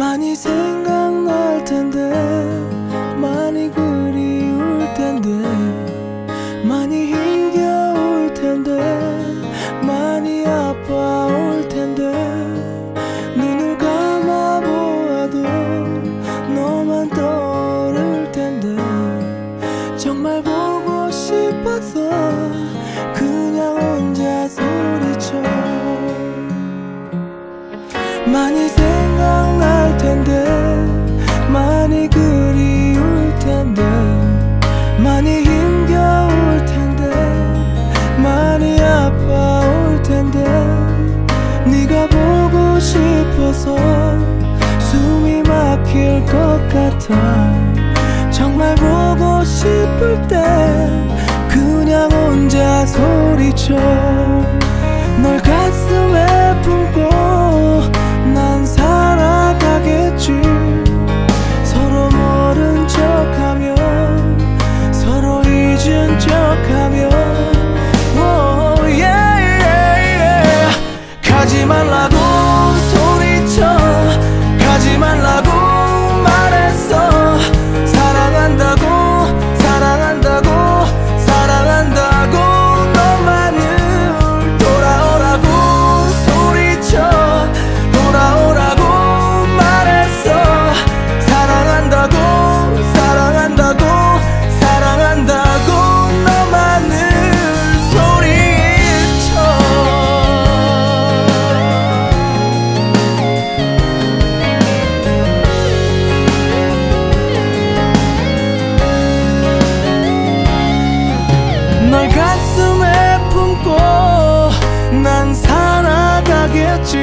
많이 생각날 텐데. 많이 그리울 텐데 많이 힘겨울 텐데 많이 아파올 텐데 네가 보고 싶어서 숨이 막힐 것 같아. 정말 보고 싶을 때 그냥 혼자 소리쳐. 널 가슴에 품고 난 살아가겠지.